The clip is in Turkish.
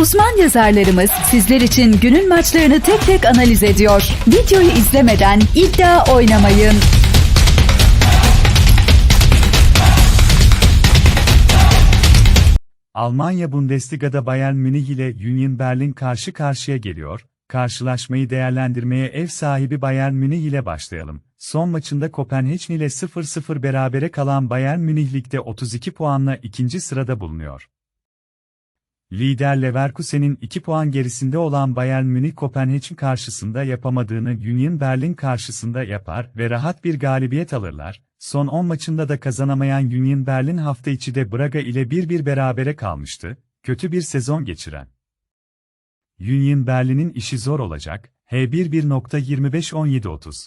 Uzman yazarlarımız sizler için günün maçlarını tek tek analiz ediyor. Videoyu izlemeden iddia oynamayın. Almanya Bundesliga'da Bayern Münih ile Union Berlin karşı karşıya geliyor. Karşılaşmayı değerlendirmeye ev sahibi Bayern Münih ile başlayalım. Son maçında Kopenhagen ile 0-0 berabere kalan Bayern Münih ligde 32 puanla ikinci sırada bulunuyor. Lider Leverkusen'in 2 puan gerisinde olan Bayern Münih Kopenhagen karşısında yapamadığını Union Berlin karşısında yapar ve rahat bir galibiyet alırlar. Son 10 maçında da kazanamayan Union Berlin hafta içi de Braga ile 1-1 berabere kalmıştı, kötü bir sezon geçiren. Union Berlin'in işi zor olacak, H11.25-17-30